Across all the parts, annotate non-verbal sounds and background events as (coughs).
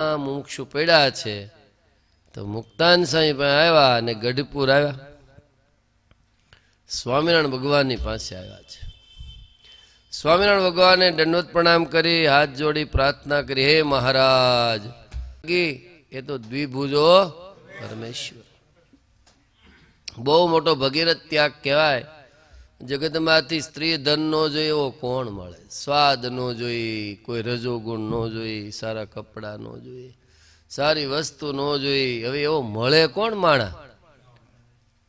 મુમુક્ષુ પડ્યા છે. તો મુક્તાન સાંઈ પણ આવ્યા અને ગઢપુર આવ્યા. સ્વામિનારાયણ ભગવાનની પાસે આવ્યા છે. સ્વામિનારાયણ ભગવાને દંડવત પ્રણામ કરી, હાથ જોડી પ્રાર્થના કરી, હે મહારાજ એ તો દ્વિભુજો પરમેશ્વર. બહુ મોટો ભગીરથ ત્યાગ કહેવાય. જગતમાંથી સ્ત્રી ધન નો જોઈએ એવો કોણ મળે? સ્વાદ નો જોઈ, કોઈ રજોગુણ નો જોઈ, સારા કપડાં નો જોઈ, સારી વસ્તુ નો જોઈ, હવે એવો મળે કોણ માણા?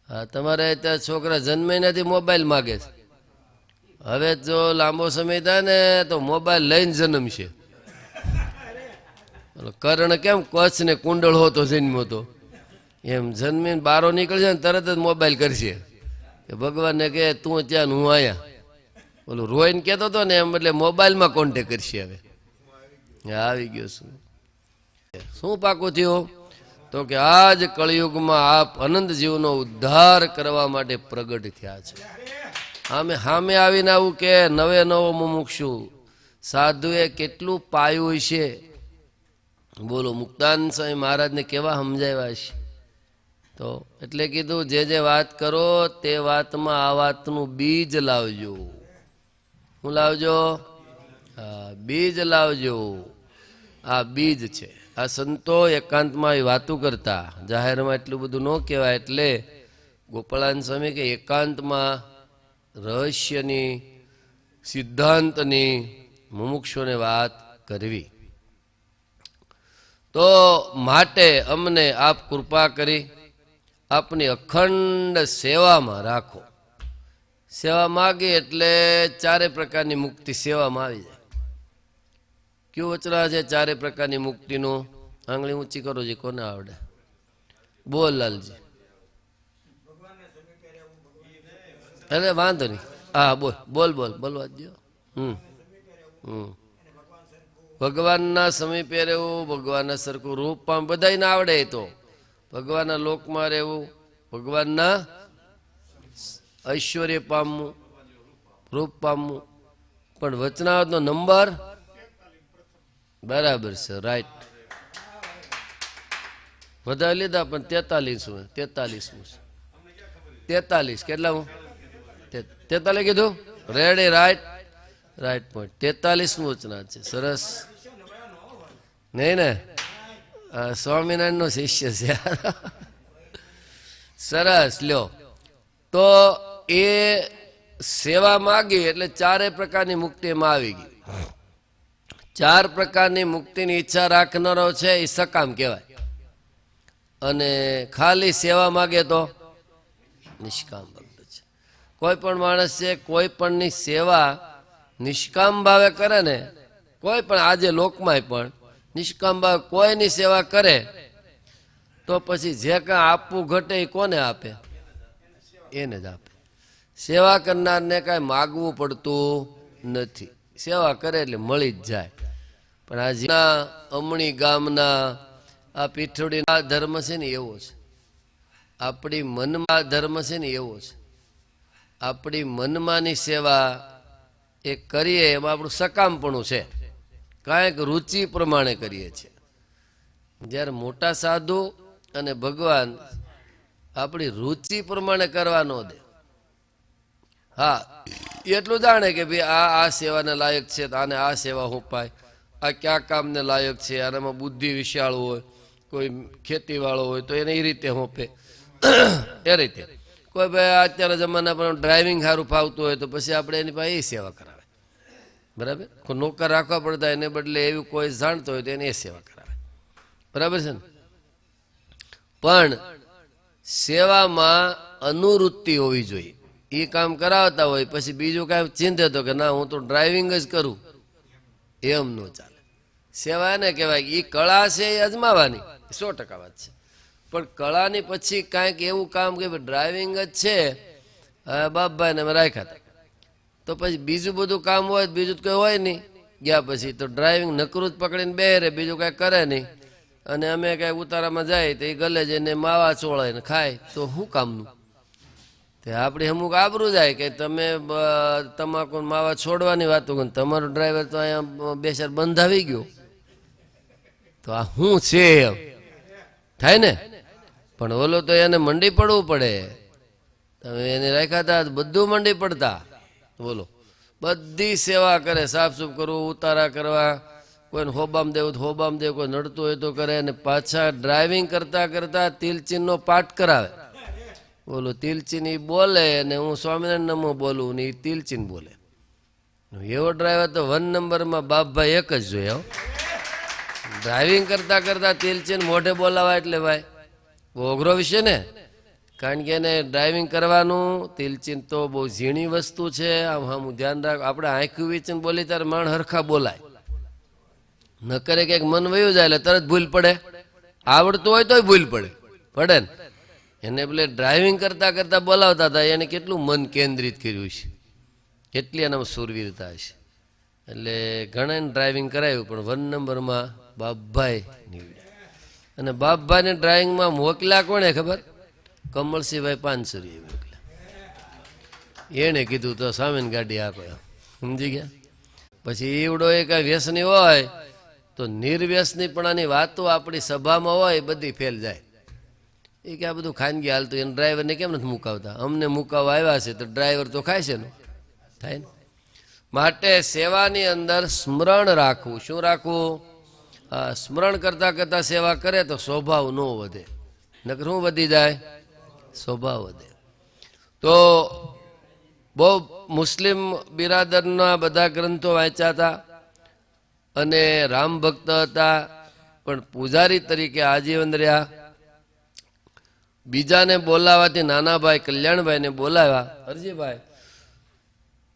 હા, તમારે ત્યાં છોકરા જન્મે નથી મોબાઈલ માગે છે. હવે જો લાંબો સમય થાય ને, તો મોબાઈલ લઈને જન્મશે. કર્ણ કેમ કચ્છ ને કુંડળ હોતો જન્મ્યો તો? એમ જન્મીને બારો નીકળશે ને તરત જ મોબાઈલ કરશે. કે ભગવાનને કે તું ત્યાં હું આયા. ઓલું રોઈને કહેતો હતો ને એમ, એટલે મોબાઈલમાં કોન્ટેક કરશે હવે. આવી ગયો શું શું પાકું થયું? તો કે આ જ કળિયુગમાં આપ અનંત જીવનો ઉદ્ધાર કરવા માટે પ્રગટ થયા છે. આમે સામે આવીને આવું કે નવે નવો મુમુક્ષુ સાધુએ કેટલું પાયું છે બોલો મુક્તાન સ્વામી મહારાજને કેવા સમજાવ્યા છે તો એટલે કીધું, જે જે વાત કરો તે વાતમાં આ વાતનું બીજ લાવજો. શું લાવજો? બીજ લાવજો. આ બીજ છે. આ સંતો એકાંતમાં એ વાતું કરતા. જાહેરમાં એટલું બધું ન કહેવાય, એટલે ગોપાળાન સ્વામી કે એકાંતમાં રહસ્યની, સિદ્ધાંતની મુમુક્ષોને વાત કરવી. તો માટે અમને આપ કૃપા કરી આપની અખંડ સેવામાં રાખો. સેવા માગી એટલે ચારે પ્રકારની મુક્તિ સેવામાં આવી જાય. કયું વચરા છે ચારે પ્રકારની મુક્તિનું? આંગળી ઊંચી કરો જે કોને આવડે. બોલ લાલજી. અરે વાંધો નહીં. હા, બોલ બોલ બોલ, બોલવા દો હમ હમ. ભગવાનના સમીપે રહેવું, ભગવાનના સરખું રૂપ પણ બધાને આવડે તો. ભગવાનના લોકમાં રહેવું, ભગવાનના ઐશ્વર્ય પામવું, રૂપ પામવું. પણ વચનાવતનો નંબર બરાબર છે રાઈટ વધારે લીધા પણ તેતાલીસમું તેતાલીસમું છે. કેટલા હું તેતાલીસ કીધું? રેડી રાઈટ રાઈટ પોઈન્ટ તેતાલીસમું વચના છે, સરસ. નહીં ને? સ્વામિનારાયણનો શિષ્ય છે સરસ લ્યો તો એ સેવા માગી એટલે ચારે પ્રકારની મુક્તિ એમાં આવી ગઈ ચાર પ્રકારની મુક્તિની ઈચ્છા રાખનારો છે એ સકામ કહેવાય અને ખાલી સેવા માગે તો નિષ્કામ ભક્ત છે કોઈ પણ માણસ છે કોઈ પણની સેવા નિષ્કામ ભાવે કરે ને કોઈ પણ આજે લોકમાંય પણ નિષ્કામ ભાવે કોઈની સેવા કરે, તો પછી જે કાંઈ આપવું ઘટે એ કોને આપે? એને જ આપે. સેવા કરનારને કાંઈ માગવું પડતું નથી. સેવા કરે એટલે મળી જ જાય. પણ આ જીના અમણી ગામના, આ પીઠોડીના ધર્મ છે ને એવો છે. આપણી મનમાં ધર્મ છે ને એવો છે. આપણી મનમાંની સેવા એ કરીએ એમાં આપણું સકામપણું છે. કાંઈક રુચિ પ્રમાણે કરીએ છીએ. જ્યારે મોટા સાધુ અને ભગવાન આપણી રુચિ પ્રમાણે કરવા ન દે. હા એટલું જાણે કે ભાઈ આ આ સેવાને લાયક છે આને આ સેવા હોપાય આ ક્યાં કામને લાયક છે, આનામાં બુદ્ધિ વિશાળ હોય, કોઈ ખેતીવાળો હોય, તો એને એ રીતે હોપે એ રીતે. કોઈ ભાઈ અત્યારે જમાના પણ ડ્રાઇવિંગ સારું ફાવતું હોય, તો પછી આપણે એની પાસે એ સેવા કરાવે. બરાબર? કોઈ નોકર રાખવા પડતા એને બદલે એવું કોઈ જાણતો હોય તો એને એ સેવા કરાવે. બરાબર છે ને? પણ સેવામાં અનુવૃત્તિ હોવી જોઈએ. એ કામ કરાવતા હોય, પછી બીજું કાંઈ ચિંતે તો કે ના, હું તો ડ્રાઇવિંગ જ કરું. એમ ન ચાલે. સેવા એને કહેવાય એ કળા છે એ અજમાવાની. સો ટકા વાત છે. પણ કળાની પછી કાંઈક એવું કામ કે ડ્રાઇવિંગ જ છે બાપભાઈને અમે રાખ્યા હતા. તો પછી બીજું બધું કામ હોય બીજું કંઈ હોય નહીં. ગયા પછી તો ડ્રાઇવિંગ નકરું જ પકડીને બે રે, બીજું કાંઈ કરે નહીં. અને અમે કાંઈ ઉતારામાં જાય તો એ ગલે જઈને માવા ચોળાય ને ખાય. તો શું કામનું? તે આપણી અમુક આબરું જાય કે તમે તમાકુ માવા છોડવાની વાતો કરો તમારો ડ્રાઈવર તો અહીંયા બેસર બંધ બંધાવી ગયો. તો આ શું છે થાય ને? પણ ઓલો તો એને મંડી પડવું પડે. તમે એને રાખ્યા હતા બધું મંડી પડતા. બોલો. બધી સેવા કરે, સાફસૂફ કરવું, ઉતારા કરવા. કોઈને હોબામ દેવું તો હોબામ દેવું કોઈ નડતું હોય તો કરે. અને પાછા ડ્રાઇવિંગ કરતા કરતા તિલચીનનો પાઠ કરાવે. બોલો, તિલચીન બોલે અને હું સ્વામિનારાયણ નમો બોલું ને એ તિલચીન બોલે. એવો ડ્રાઈવર તો વન નંબરમાં બાપભાઈ એક જ જોઈએ ડ્રાઇવિંગ કરતા કરતા તિલચીન મોઢે બોલાવા એટલે ભાઈ. ઓઘરો વિષય ને? કારણ કે એને ડ્રાઇવિંગ કરવાનું, તિલચીન તો બહુ ઝીણી વસ્તુ છે, આમ આમ ધ્યાન રાખ, આપણે આંખું વીચીને બોલી ત્યારે માણ હરખા બોલાય. ન કરે કંઈક મન વયું જાય એટલે તરત ભૂલ પડે. આવડતું હોય તોય ભૂલ પડે. પડે ને? એને પેલે ડ્રાઇવિંગ કરતા કરતા બોલાવતા હતા, એને કેટલું મન કેન્દ્રિત કર્યું છે. કેટલી એનામાં સુરવીરતા છે એટલે ઘણાને ડ્રાઇવિંગ કરાવ્યું પણ વન નંબરમાં બાપભાઈ અને બાપભાઈને ડ્રાઇવિંગમાં મોકલ્યા કોણે ખબર? કમળસિંહભાઈ પાંચસો રૂપિયા મોકલ્યા એણે કીધું તો સામેની ગાડી આપે. સમજી ગયા? પછી ઈવડો એ કાંઈ વ્યસની હોય તો નિર્વ્યસનીપણાની વાતો આપણી સભામાં હોય બધી ફેલ જાય. એ કે આ બધું ખાનગી હાલતું એને ડ્રાઈવરને કેમ નથી મુકાવતા? અમને મુકાવવા આવ્યા છે તો ડ્રાઈવર તો ખાય છે ને? થાય ને? માટે સેવાની અંદર સ્મરણ રાખવું. શું રાખવું? સ્મરણ કરતા કરતા સેવા કરે તો સ્વભાવ ન વધે. નકર શું વધી જાય? સ્વભાવ વધે. તો બહુ મુસ્લિમ બિરાદરના બધા ગ્રંથો વાંચ્યા હતા અને રામ ભક્ત હતા, પણ પૂજારી તરીકે આજીવન રહ્યા. બીજાને બોલાવાથી નાનાભાઈ કલ્યાણભાઈને બોલાવ્યા. હરજીભાઈ,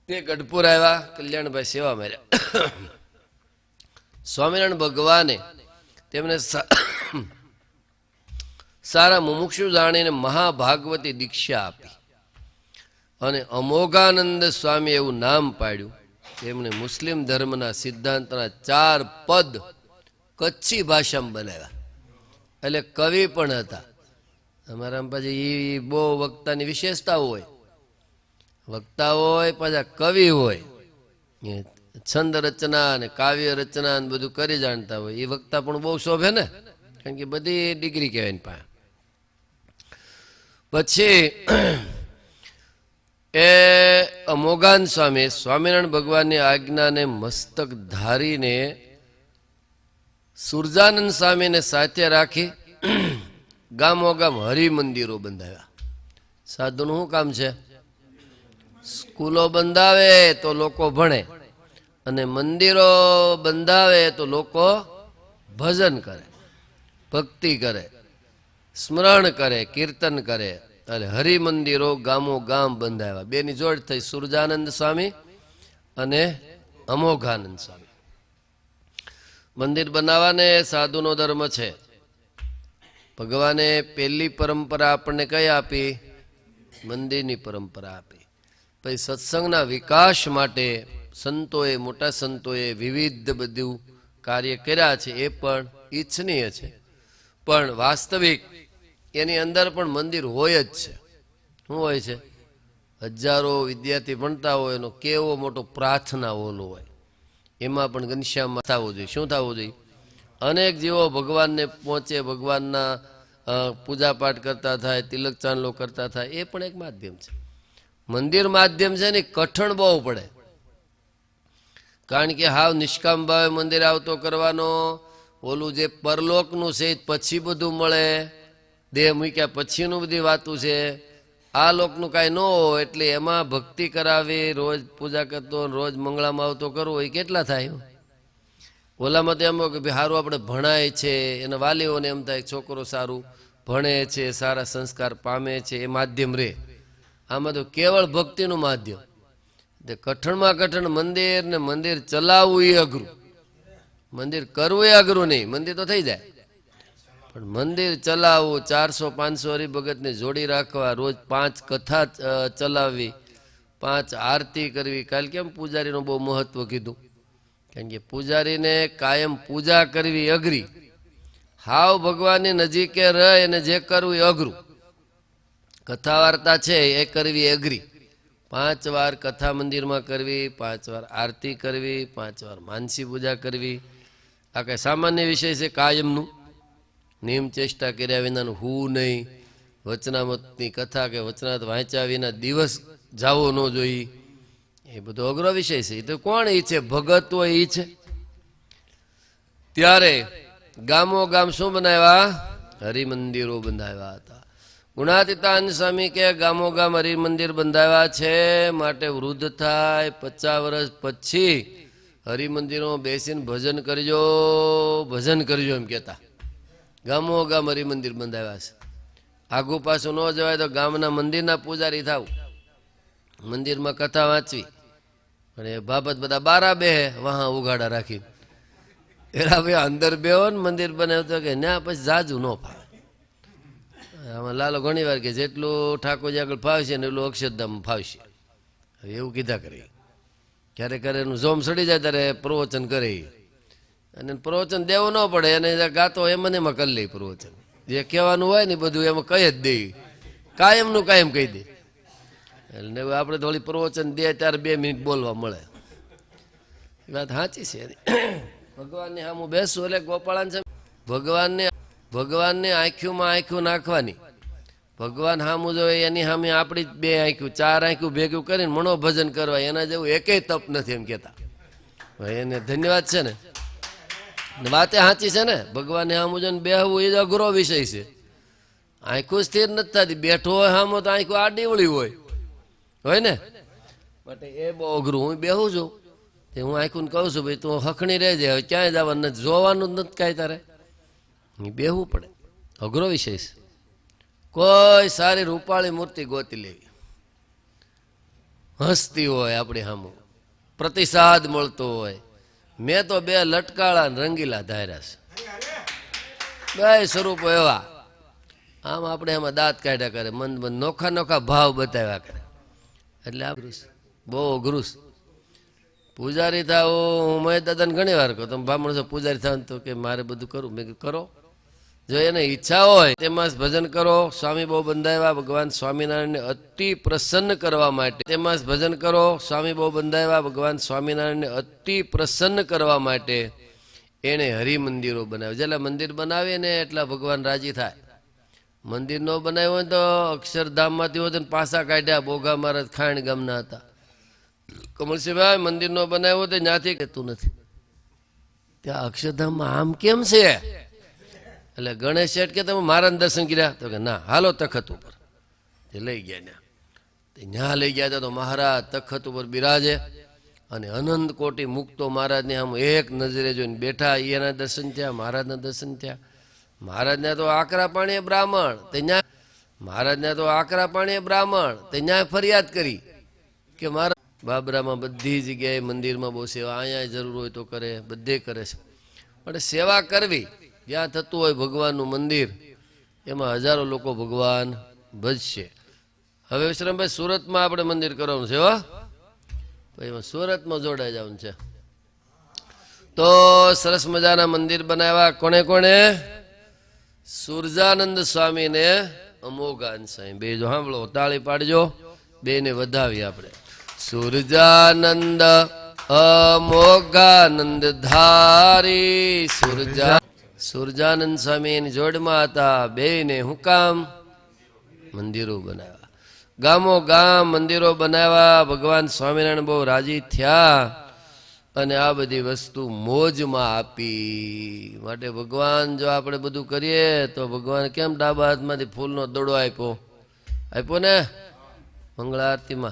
તે ગઢપુર આવ્યા, કલ્યાણભાઈ સેવા માર્યા. (coughs) સ્વામિનારાયણ ભગવાને તેમને સારા મુમુક્ષુ જાણીને મહાભાગવતી દીક્ષા આપી. અને અમોઘાનંદ સ્વામી એવું નામ પાડ્યું. એમણે મુસ્લિમ ધર્મના સિદ્ધાંતના ચાર પદ કચ્છી ભાષામાં બનાવ્યા. એટલે કવિ પણ હતા. અમારા પછી એ બહુ વક્તાની વિશેષતા હોય. વક્તા હોય, પાછા કવિ હોય. છંદ રચના અને કાવ્ય રચના બધું કરી જાણતા હોય. એ વક્તા પણ બહુ શોભે ને? કારણ કે બધી ડિગ્રી કહેવાય પાસે પછી, (clears throat) એ અમોગાન સ્વામી, સ્વામિનારાયણ ભગવાનની આજ્ઞાને મસ્તક ધારીને સુરજાનંદ સ્વામીને સાથે રાખી (clears throat) ગામો ગામ હરિમંદિરો બંધાવ્યા. સાધુનું શું કામ છે? સ્કૂલો બંધાવે તો લોકો ભણે અને મંદિરો બંધાવે તો લોકો ભજન કરે, ભક્તિ કરે. સ્મરણ કરે, કીર્તન કરે. અને હરિમંદિરો ગામો ગામ બંધાવ્યા. બેની જોડ થઈ સુરજાનંદ સ્વામી અને અમોઘાનંદ સ્વામી. મંદિર બનાવવાને સાધુનો ધર્મ છે. ભગવાને પહેલી પરંપરા આપણને કઈ આપી? મંદિરની પરંપરા આપી. પછી સત્સંગના વિકાસ માટે સંતોએ, મોટા સંતોએ વિવિધ બધું કાર્ય કર્યા છે. એ પણ ઈચ્છનીય છે. પણ વાસ્તવિક એની અંદર પણ મંદિર હોય જ છે. શું હોય છે? હજારો વિદ્યાર્થી ભણતા હોય, એનો કેવો મોટો પ્રાર્થના ઓલો હોય. એમાં પણ ઘનશ્યામમાં થવું જોઈએ. શું થવું જોઈએ? અનેક જીવો ભગવાનને પહોંચે, ભગવાનના પૂજાપાઠ કરતા થાય, તિલક ચાંદલો કરતા થાય, એ પણ એક માધ્યમ છે. મંદિર માધ્યમ છે ને, કઠણ બહુ પડે. કારણ કે હાવ નિષ્કામ ભાવે મંદિર આવતો કરવાનો, ઓલું જે પરલોકનું છે પછી બધું મળે. દેહ મૂક્યા પછીનું બધી વાતું છે. આ લોકનું કાંઈ ન હોય એટલે એમાં ભક્તિ કરાવી, રોજ પૂજા કરતો, રોજ મંગળામાં આવતો કરવો, એ કેટલા થાય ઓલામાં તો એમ કે ભાઈ સારું આપણે ભણાય છે, એના વાલીઓને એમ થાય છોકરો સારું ભણે છે, સારા સંસ્કાર પામે છે, એ માધ્યમ રે. આમાં તો કેવળ ભક્તિનું માધ્યમ. તે કઠણમાં કઠણ મંદિર ને મંદિર ચલાવવું એ અઘરું. મંદિર કરવું એ અઘરું નહીં, મંદિર તો થઈ જાય. પણ મંદિર ચલાવવું ચારસો, પાંચસો હરિભગતને જોડી રાખવા, રોજ પાંચ કથા ચલાવવી, પાંચ આરતી કરવી. કાલ કેમ પૂજારીનું બહુ મહત્વ કીધું? કારણ કે પૂજારીને કાયમ પૂજા કરવી અઘરી. હાવ ભગવાનની નજીકે રહે અને જે કરવું એ અઘરું. કથા વાર્તા છે એ કરવી અઘરી. પાંચ વાર કથા મંદિરમાં કરવી, પાંચ વાર આરતી કરવી, પાંચ વાર માનસી પૂજા કરવી. આ કંઈ સામાન્ય વિષય છે કાયમનું? નિયમ ચેષ્ટા કર્યા વિનાનું હું નહીં. વચનામતની કથા કે વચનાત વાંચ્યા વિના દિવસ જાવો ન જોઈએ એ બધો અઘરો વિષય છે. એ તો કોણ ઈચ્છે ભગત હોય ઈ છે. ત્યારે ગામો ગામ શું બનાવ્યા? હરિમંદિરો બંધાવ્યા હતા. ગુણાતીતાન સ્વામી કે ગામો ગામ હરિમંદિર બંધાવ્યા છે, માટે વૃદ્ધ થાય પચાસ વર્ષ પછી હરિમંદિરોમાં બેસીને ભજન કરજો ભજન કરજો એમ કહેતા. ગામો ગામ હરિમંદિર બંધાવ્યા છે. આગુ પાછું ન જવાય તો ગામના મંદિરના પૂજારી થાવ. મંદિરમાં કથા વાંચવી. અને બાબત બધા બારા બે વાહ ઉઘાડા રાખી. એરા ભાઈ અંદર બેહો ને મંદિર બનાવતો કે ના પછી જાજુ ન ફાવે. આમાં લાલો ઘણી વાર કે જેટલું ઠાકોરજી આગળ ફાવશે ને એટલું અક્ષરધામ ફાવશે. એવું કીધા કરે. ક્યારેક ક્યારે એનું જોમ સડી જાય ત્યારે પ્રવચન કરે. અને પ્રવચન દેવું ન પડે, એને ગાતો એમ ને એમાં કરી લે પ્રવચન. જે કહેવાનું હોય ને બધું એમાં કહી જ દે. કાયમનું કાયમ કહી દે. એટલે આપણે થોડી પ્રવચન દે ત્યારે બે મિનિટ બોલવા મળે. એ વાત સાચી છે. ભગવાનને ભગવાનની હું બેસું એટલે ગોપાળાન છે ભગવાનને ભગવાનને આંખ્યુંમાં આંખ્યું નાખવાની. ભગવાન સામું જોઈએ એની સામે આપણી બે આંખ્યું ચાર આંખ્યું ભેગું કરીને મનોભજન કરવા. એના જેવું એકેય તપ નથી એમ કહેતા. એને ધન્યવાદ છે ને ને. વાતે સાચી છે ને? ભગવાનને સામું જોઈને બેહવું એ જ અઘરો વિષય છે. આંખું સ્થિર નથી થતી. બેઠો હોય સામો તો આંખું આડીવળી હોય. હોય ને? માટે એ બહુ અઘરું. હું બેહું છું. તે હું આંખું કહું છું, ભાઈ, તું હખણી રહેજે. હવે ક્યાંય જવાનું નથી. જોવાનું જ નથી કાંઈ તારે. બેહવું પડે. અઘરો વિષય છે. કોઈ સારી રૂપાળી મૂર્તિ ગોતી લેવી. હસતી હોય આપણી સામું પ્રતિસાદ મળતો હોય. મેં તો બે લટકાળા રંગીલા ધાર્યા છે. બે સ્વરૂપો એવા. આમ આપણે એમાં દાંત કાઢ્યા કરે, મન નોખા નોખા ભાવ બતાવ્યા કરે. એટલે આ બહુ અઘરું પૂજારી થાવ હું મહેશ દાદાને ઘણી વાર કહું, તમે બ્રાહ્મણ છો, પૂજારી થાવ તો કે મારે બધું કરું? મેં કરો. જો એને ઈચ્છા હોય, તેમાં ભજન કરો. સ્વામી બહુ બંધાવ્યા ભગવાન સ્વામિનારાયણને અતિ પ્રસન્ન કરવા માટે. તેમાં ભજન કરો. સ્વામી બહુ બંધાવ્યા ભગવાન સ્વામિનારાયણને અતિ પ્રસન્ન કરવા માટે એણે હરિમંદિરો બનાવ્યા. જેટલા મંદિર બનાવીએ ને એટલા ભગવાન રાજી થાય. મંદિર ન બનાવ્યું હોય તો અક્ષરધામમાંથી હોય તો પાસા કાઢ્યા. બોગા મહારાજ ખાણ ગામના હતા. કમલસિંહભાઈ, મંદિર નો બનાવ્યો તો ત્યાંથી કહેતું નથી. ત્યાં અક્ષરધામમાં આમ કેમ છે? એટલે ગણેશ શેઠ કે તમે મારા દર્શન કર્યા? તો કે ના, હાલો તખત ઉપર. તે લઈ ગયા ત્યાં. ત્યાં લઈ ગયા તા તો મહારાજ તખત ઉપર બિરાજે અને અનંત કોટી મુક્તો મહારાજને આમ એક નજરે જોઈને બેઠા એના દર્શન થયા, મહારાજના દર્શન થયા. મહારાજને તો આકરા પાણીએ બ્રાહ્મણ, તે ન્યા મહારાજને તો આકરા પાણીએ બ્રાહ્મણ, તે ન્યાય ફરિયાદ કરી કે મારા બાબરામાં બધી જગ્યાએ મંદિરમાં બહુ સેવા અહીંયા જરૂર હોય તો કરે, બધે કરે છે. પણ સેવા કરવી જ્યાં થતું હોય ભગવાનનું મંદિર, એમાં હજારો લોકો ભગવાન ભજશે. હવે વિશ્રામભાઈ, સુરતમાં આપણે મંદિર કરવાનું છે એમાં સુરતમાં જોડાઈ જવાનું છે. તો સરસ મજાના મંદિર બનાવ્યા. કોને કોને સુરજાનંદ સ્વામીને અમોગાન સ્વામી બે જો સાંભળો, તાળી પાડજો. બે ને વધાવી આપણે. સુરજાનંદ અમોગાનંદ ધારી, સુરજા સુરજાનંદ સ્વામી એની જોડમાં હતા બે ને હું કામ મંદિરો બનાવ્યા. ગામો ગામ મંદિરો બનાવ્યા, ભગવાન સ્વામિનારાયણ બહુ રાજી થયા અને આ બધી વસ્તુ મોજમાં આપી. માટે ભગવાન જો આપણે બધું કરીએ તો ભગવાન કેમ ડાબા હાથમાંથી ફૂલનો દડો આપ્યો? આપ્યો ને? મંગળા આરતીમાં.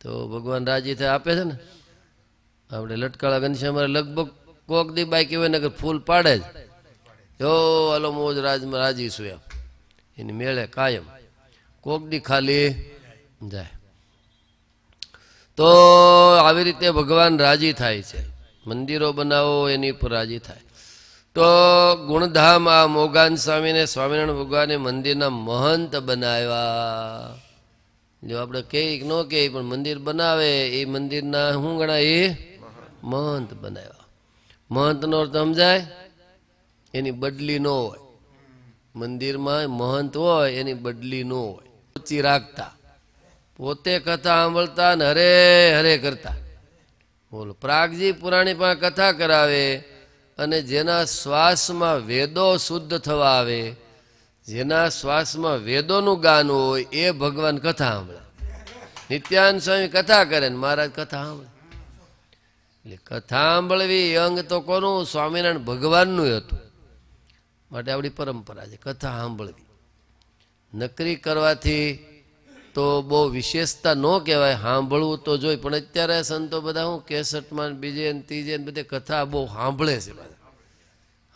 તો ભગવાન રાજી થાય, આપે છે ને? આપણે લટકાળા ઘનશ્યામ લગભગ કોક દી બાકી હોય ને ફૂલ પાડે જ. જો હલો મોજ રાજમાં રાજી છું એમ. એની મેળે કાયમ કોક દી ખાલી જાય. તો આવી રીતે ભગવાન રાજી થાય છે. મંદિરો બનાવો, એની ઉપર રાજી થાય. તો ગુણધામ આ મોગાન સ્વામીને સ્વામિનારાયણ ભગવાને મંદિરના મહંત બનાવ્યા. જો આપણે કહીએ કે ન કે પણ મંદિર બનાવે, એ મંદિરના શું ગણાય? એ મહંત બનાવ્યા. મહંતનો અર્થ સમજાય? એની બદલી ન હોય. મંદિરમાં મહંત હોય, એની બદલી ન હોય. ઊંચી રાખતા. પોતે કથા સાંભળતા ને હરે હરે કરતા. બોલો, પ્રાગજી પુરાણી પણ કથા કરાવે અને જેના શ્વાસમાં વેદો શુદ્ધ થવા આવે, જેના શ્વાસમાં વેદોનું ગાન હોય, એ ભગવાન કથા સાંભળે. નિત્યાન સ્વામી કથા કરે ને મહારાજ કથા સાંભળે. એટલે કથા સાંભળવી અંગ તો કોનું? સ્વામિનારાયણ ભગવાનનું હતું. માટે આપણી પરંપરા છે, કથા સાંભળવી. નકરી કરવાથી તો બહુ વિશેષતા ન કહેવાય, સાંભળવું તો જોઈ, પણ અત્યારે સંતો બધા હું કેસટમાં બીજે ને ત્રીજે ને બધે કથા બહુ સાંભળે છે બધા.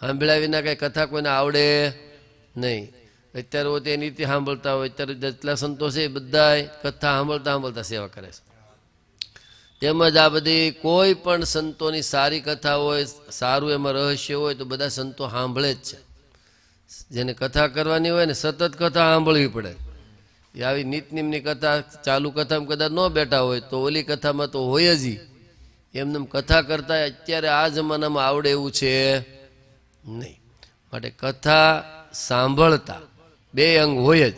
સાંભળ્યા વિના કાંઈ કથા કોઈને આવડે નહીં. અત્યારે પોતે રીતે સાંભળતા હોય, અત્યારે જેટલા સંતો છે એ બધા કથા સાંભળતા સાંભળતા સેવા કરે છે. તેમજ આ બધી કોઈ પણ સંતોની સારી કથા હોય, સારું એમાં રહસ્ય હોય, તો બધા સંતો સાંભળે જ છે. જેને કથા કરવાની હોય ને સતત કથા સાંભળવી પડે. એ આવી નિતનિમની કથા, ચાલુ કથામાં કદાચ ન બેઠા હોય, તો ઓલી કથામાં તો હોય જ એમને એમ કથા કરતા અત્યારે આ જમાનામાં આવડે એવું છે નહીં. માટે કથા સાંભળતા બે અંગ હોય જ.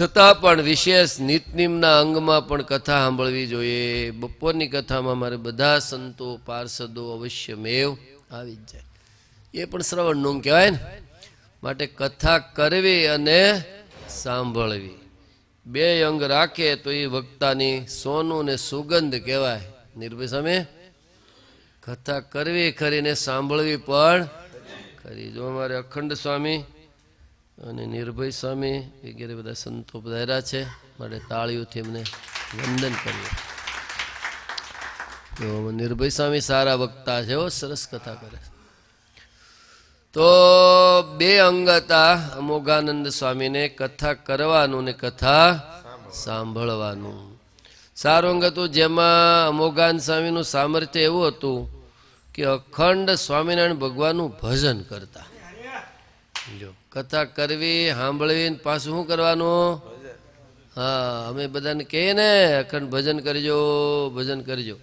છતાં પણ વિશેષ નિતનિમના અંગમાં પણ કથા સાંભળવી જોઈએ. બપોરની કથામાં મારે બધા સંતો, પાર્ષદો અવશ્ય મેવ આવી જ જાય. એ પણ શ્રવણનું કહેવાય ને? માટે કથા કરવી અને સાંભળવી. બે અંગ રાખે તો એ વક્તાની સોનું ને સુગંધ કહેવાય. નિર્ભય સામે કથા કરવી ખરીને સાંભળવી પણ ખરી. જો અમારે અખંડ સ્વામી અને નિર્ભય સ્વામી વગેરે બધા સંતો પધાર્યા છે, માટે તાળીઓથી એમને વંદન કરીએ. તો નિર્ભય સ્વામી સારા વક્તા છે સરસ કથા કરે છે. તો બે અંગ હતા, અમોઘાનંદ સ્વામીને કથા કરવાનું ને કથા સાંભળવાનું. સારું અંગ હતું, જેમાં અમોઘાન સ્વામીનું સામર્થ્ય એવું હતું કે અખંડ સ્વામિનારાયણ ભગવાનનું ભજન કરતા. જો, કથા કરવી, સાંભળવી પાછું શું કરવાનું? હા, અમે બધાને કહીએ ને, અખંડ ભજન કરજો ભજન કરજો.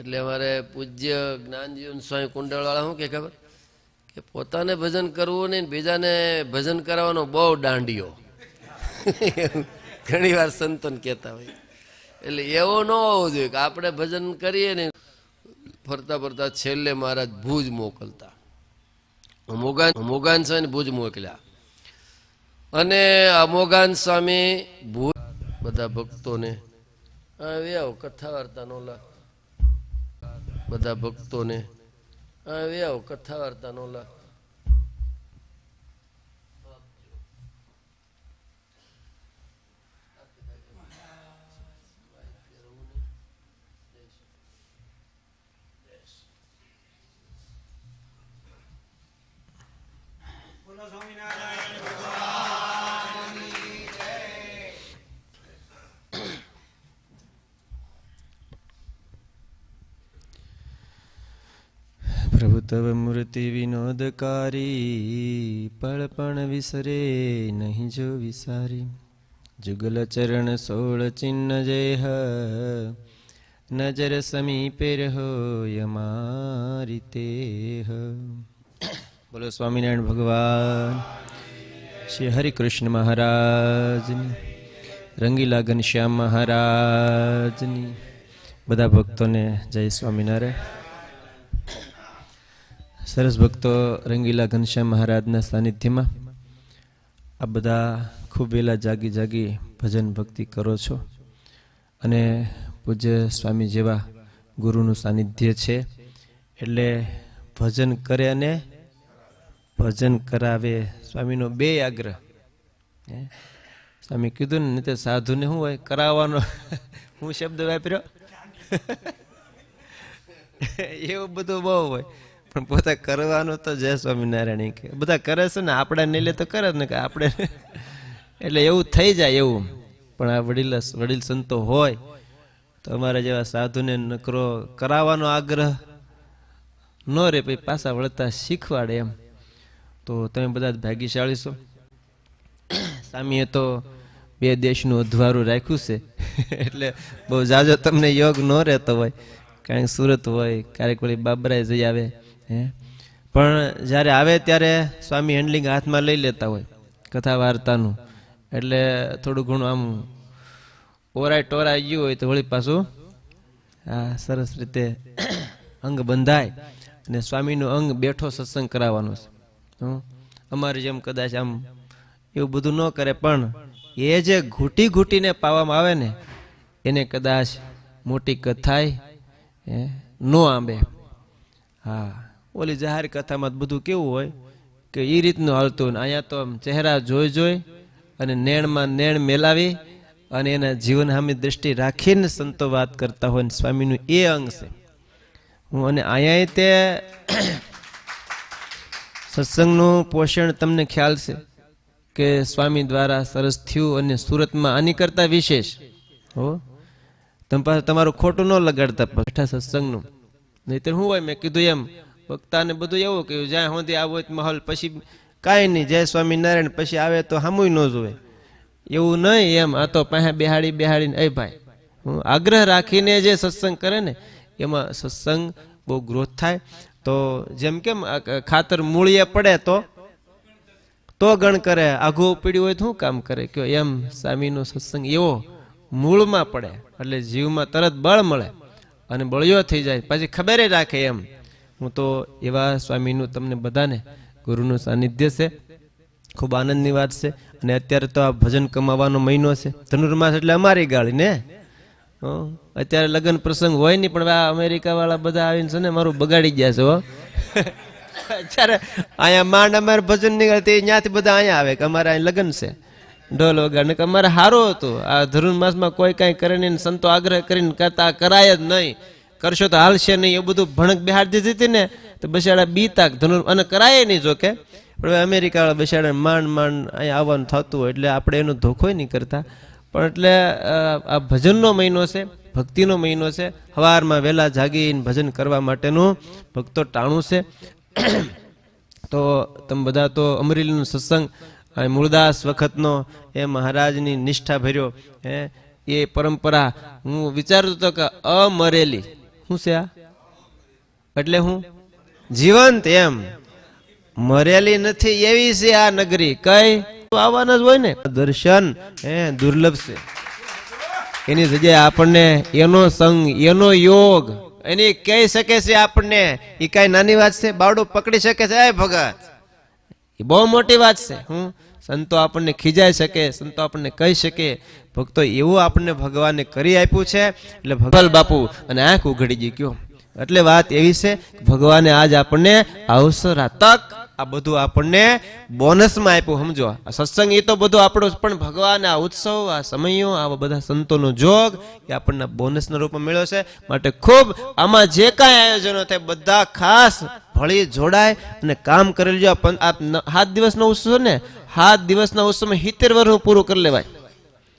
એટલે અમારે પૂજ્ય જ્ઞાનજીવન સ્વામી કુંડળવાળા શું કે ખબર? પોતાને ભજન કરવું નહીં બીજાને ભજન કરાવવાનો બહુ દાંડિયો. ઘણી વાર સંતોન કહેતા હોય. એટલે એવો ન હોવો જોઈએ કે આપણે ભજન કરીએ ને ફરતા ફરતા છેલ્લે મહારાજ ભુજ મોકલતા. અમોગાન અમોગાન સ્વામી ભુજ મોકલ્યા. અને અમોગાન સ્વામી ભુજ બધા ભક્તોને આવ્યા આવો કથા વાર્તા નો લા બધા ભક્તોને આવી આવો કથા વાર્તા નો લા મૂર્તિ વિનોદકારી, પળ પણ વિસરે, નહીં જો વિસારી. જુગલ ચરણ સોળ ચિહ્ન હ, નજર સમીપે રહો યમારી તેહ બોલો સ્વામિનારાયણ ભગવાન, શ્રી હરિકૃષ્ણ મહારાજની, રંગીલા ઘનશ્યામ મહારાજની. બધા ભક્તોને જય સ્વામિનારાયણ. સરસ ભક્તો રંગીલા ઘનશ્યામ મહારાજના સાનિધ્યમાં આ બધા ખૂબ વહેલા જાગી જાગી ભજન ભક્તિ કરો છો અને પૂજ્ય સ્વામી જેવા ગુરુનું સાનિધ્ય છે. એટલે ભજન કરે અને ભજન કરાવે સ્વામીનો બે આગ્રહ. સ્વામી કીધું ને તે સાધુને શું હોય? કરાવવાનો. હું શબ્દ વાપર્યો? (laughs) એવું બધું બહુ હોય. પણ પોતે કરવાનું તો જય સ્વામિનારાયણ કે બધા કરે છે ને, આપણે નહીં લે તો કરે ને કે આપણે (laughs) એટલે એવું થઈ જાય એવું. પણ આ વડીલ વડીલ સંતો હોય, તો અમારા જેવા સાધુને નકરો કરાવવાનો આગ્રહ ન રે, પછી પાછા વળતા શીખવાડે એમ. તો તમે બધા ભાગ્યશાળી છો. સ્વામીએ તો બે દેશનું અધવારું રાખ્યું છે. (laughs) એટલે બહુ જાજો તમને યોગ ન રહેતો હોય. કારણ કે સુરત હોય ક્યારેક વળી બાબરાએ જઈ આવે. હે? પણ જ્યારે આવે ત્યારે સ્વામી હેન્ડલિંગ હાથમાં લઈ લેતા હોય કથા વાર્તાનું એટલે થોડું ઘણું આમ ઓરાય ટોરાઈ ગયું હોય તો વળી પાછું હા સરસ રીતે અંગ બંધાય અને સ્વામીનું અંગ બેઠો સત્સંગ કરાવવાનો છે. અમારે જેમ કદાચ આમ એવું બધું ન કરે, પણ એ જે ઘૂંટી ઘૂંટીને પાવામાં આવે ને, એને કદાચ મોટી કથાય નો આંબે. હા. ઓલી જાહેર કથામાં બધું કેવું હોય કે એ રીતનું હાલતું ને અહીંયા તો ચહેરા જોઈ જોઈ અને નેણમાં નેણ મેલાવી અને એના જીવન સામે દ્રષ્ટિ રાખીને સંતો વાત કરતા હોય સ્વામીનું એ અંગ છે. હું અને અહીંયા તે (coughs) સત્સંગનું પોષણ તમને ખ્યાલ છે કે સ્વામી દ્વારા સરસ થયું અને સુરતમાં આની કરતા વિશેષ. હો? તમે પાસે તમારું ખોટું ન લગાડતા બેઠા સત્સંગનું. નહીતર શું હોય? મેં કીધું એમ વક્તાને બધું એવું કહ્યું, જ્યાં સુધી આવો માહોલ, પછી કાંઈ નહીં, જય સ્વામિનારાયણ, પછી આવે તો સામુય ન જોવે એવું નહીં, એમ, આ તો પાસે બેહાડી, બેહાડીને, એ ભાઈ, હું આગ્રહ રાખીને જે સત્સંગ કરે ને, એમાં સત્સંગ બહુ ગ્રોથ થાય. તો જેમ કેમ ખાતર મૂળીએ પડે તો તો ગણ કરે. આઘું પીડ્યું હોય તો શું કામ કરે? કે એમ, સ્વામીનો સત્સંગ એવો મૂળમાં પડે, એટલે જીવમાં તરત બળ મળે અને બળિયો થઈ જાય. પછી ખબર રાખે એમ. હું તો એવા સ્વામીનું તમને બધાને ગુરુનું સાનિધ્ય છે. ખૂબ આનંદની વાત છે. અને અત્યારે તો આ ભજન કમાવાનો મહિનો છે. ધનુર્માસ એટલે અમારી ગાળી ને? અત્યારે લગ્ન પ્રસંગ હોય નહીં, પણ આ અમેરિકા વાળા બધા આવીને છે ને મારું બગાડી ગયા છે, હો. અત્યારે અહીંયા માંડ અમારે ભજન નીકળે ત્યાંથી બધા અહીંયા આવે કે અમારે અહીં લગ્ન છે. ઢોલ વગાડ કે અમારે સારું હતું. આ ધરુણ માસમાં કોઈ કાંઈ કરે નહીં સંતો આગ્રહ કરીને કરતા કરાય જ નહીં. કરશો તો હાલશે નહીં એ બધું ભણક બિહાર દીધી હતી ને, તો બસાડા બીતા ધનુર અને કરાય નહીં જો કે. પણ હવે અમેરિકા બસેડા માંડ માંડ અહીંયા આવવાનું થતું હોય, એટલે આપણે એનો ધોખોય નહીં કરતા. પણ એટલે આ ભજનનો મહિનો છે, ભક્તિનો મહિનો છે સવારમાં વહેલા જાગીને ભજન કરવા માટેનું ભક્તો ટાણું છે. (coughs) તો તમે બધા તો અમરેલીનો સત્સંગ મૂળદાસ વખતનો, એ મહારાજની નિષ્ઠા ભર્યો, હે, એ પરંપરા. હું વિચારતો હતો કે અમરેલી શું છે એટલે હું? જીવંત એમ. મરેલી નથી એવી છે આ નગરી. કઈ? આવવાના જ હોય ને. દર્શન. હે, દુર્લભ છે. એની જગ્યાએ આપણને એનો સંગ, એનો યોગ. એની કહી શકે છે આપણને. એ કઈ નાની વાત છે? બાવડું પકડી શકે છે? એ ભગત. એ બહુ મોટી વાત છે. હું? સંતો આપણને ખીજાઈ શકે, સંતો આપણને કહી શકે. ભક્તો એવું આપણને ભગવાને કરી આપ્યું છે એટલે ભગવાન બાપુ અને આંખ ઉઘડી ગઈ કયો. એટલે વાત એવી છે કે ભગવાને આજ આપણને અવસર તક આ બધું આપણને બોનસમાં આપ્યું સમજો. આ સત્સંગ એ તો બધું આપણો પણ ભગવાન આ ઉત્સવ આ સમયો આવા બધા સંતોનો જોગ એ આપણને બોનસના રૂપમાં મળ્યો છે. માટે ખૂબ આમાં જે કાંઈ આયોજનો થાય બધા ખાસ ભળી જોડાય અને કામ કરેલું જો આ સાત દિવસનો ઉત્સવ ને સાત દિવસના ઉત્સવમાં સિત્તેર વર્ષ પૂરું કરી લેવાય.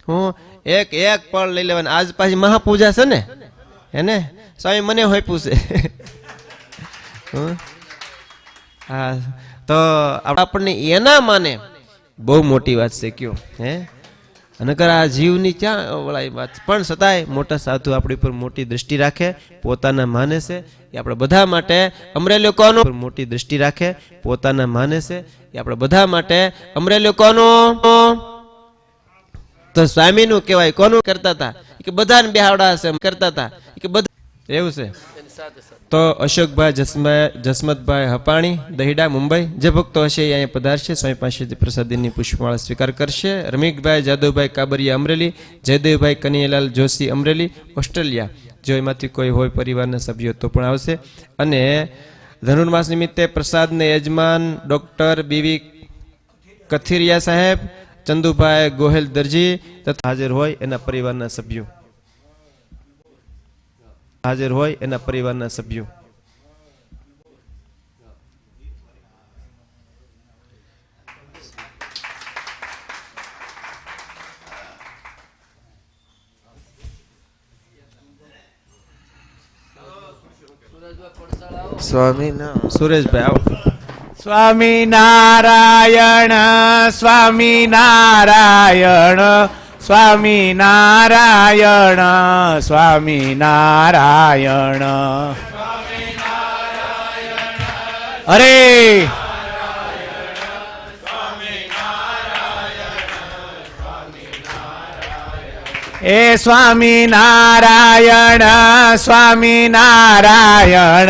હું એક એક પળ લઈ લેવાનું. આજ પાછી મહાપૂજા છે ને? હેને સ્વામી મને હોય પૂછે. હં? તો આપણને એના માને બહુ મોટી વાત છે કયો. હે? નકર આ જીવની ક્યાં વળાય વાત? પણ છતાંય મોટા સાધુ આપણી ઉપર મોટી દ્રષ્ટિ રાખે, પોતાના માને છે. એ આપણે બધા માટે અમરેલી કોનો? મોટી દ્રષ્ટિ રાખે, પોતાના માને છે. એ આપણે બધા માટે અમરેલી કોનું? તો સ્વામીનું કહેવાય, કોનું કરતા હતા કે બધાને બેહાવડા હશે કરતા હતા કે બધા એવું છે. તો અશોકભાઈ જસમા- જસમતભાઈ હપાણી, દહીડા, મુંબઈ, જે ભક્તો હશે એ અહીંયા પધારશે. સ્વામી પાસેથી પ્રસાદીની પુષ્પમાળા સ્વીકાર કરશે. રમીકભાઈ, જાદવભાઈ કાબરિયા અમરેલી, જયદેવભાઈ કનૈયાલાલ જોશી અમરેલી, ઓસ્ટ્રેલિયા. જો એમાંથી કોઈ હોય પરિવારના સભ્યો તો પણ આવશે. અને ધનુર્માસ નિમિત્તે પ્રસાદને યજમાન ડોક્ટર બીવી કથિરિયા સાહેબ ચંદુભાઈ ગોહેલ દરજી તથા હાજર હોય એના પરિવારના સભ્યો. હાજર હોય એના પરિવારના સભ્યો. સ્વામી ના સુરેશભાઈ આવો. સ્વામી નારાયણ સ્વામી નારાયણ સ્વામી નારાયણ સ્વામી નારાયણ અરે! એ સ્વામી નારાયણ સ્વામી નારાયણ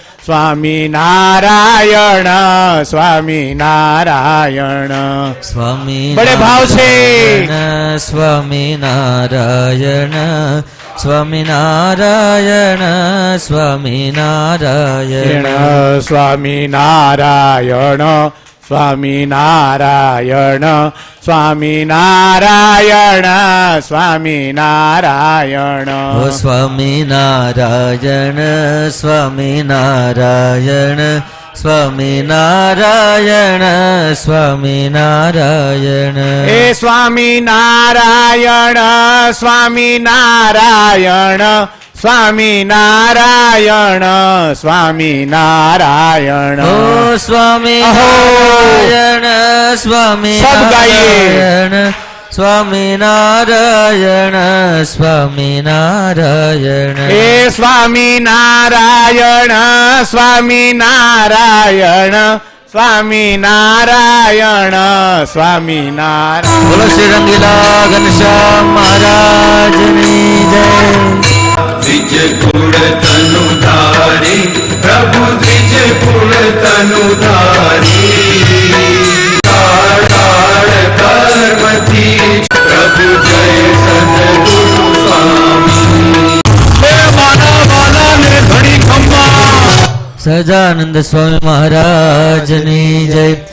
સ્વામી નારાયણ સ્વામી નારાયણ. સ્વામી બડે ભાવ છે. સ્વામી નારાયણ સ્વામી નારાયણ સ્વામી નારાયણ. સ્વામી નારાયણ. સ્વામી નારાયણ સ્વામી નારાયણ સ્વામી નારાયણ. સ્વામી નારાયણ સ્વામી નારાયણ સ્વામી નારાયણ સ્વામી નારાયણ. હે સ્વામી નારાયણ સ્વામી નારાયણ સ્વામી નારાયણ સ્વામી નારાયણ ઓ સ્વામી! નારાયણ સ્વામી. નારાયણ સ્વામી નારાયણ સ્વામી નારાયણ હે સ્વામી નારાયણ સ્વામી નારાયણ સ્વામી નારાયણ સ્વામી નારાયણ બોલો શ્રી રંગીલા ઘનશ્યામ મહારાજની જય દ્વિજ કુળ તનુ ધારી પ્રભુ દ્વિજ કુળ તનુ ધારી પ્રભુ જય સદગુરુ સ્વામી સહજાનંદ સ્વામી જય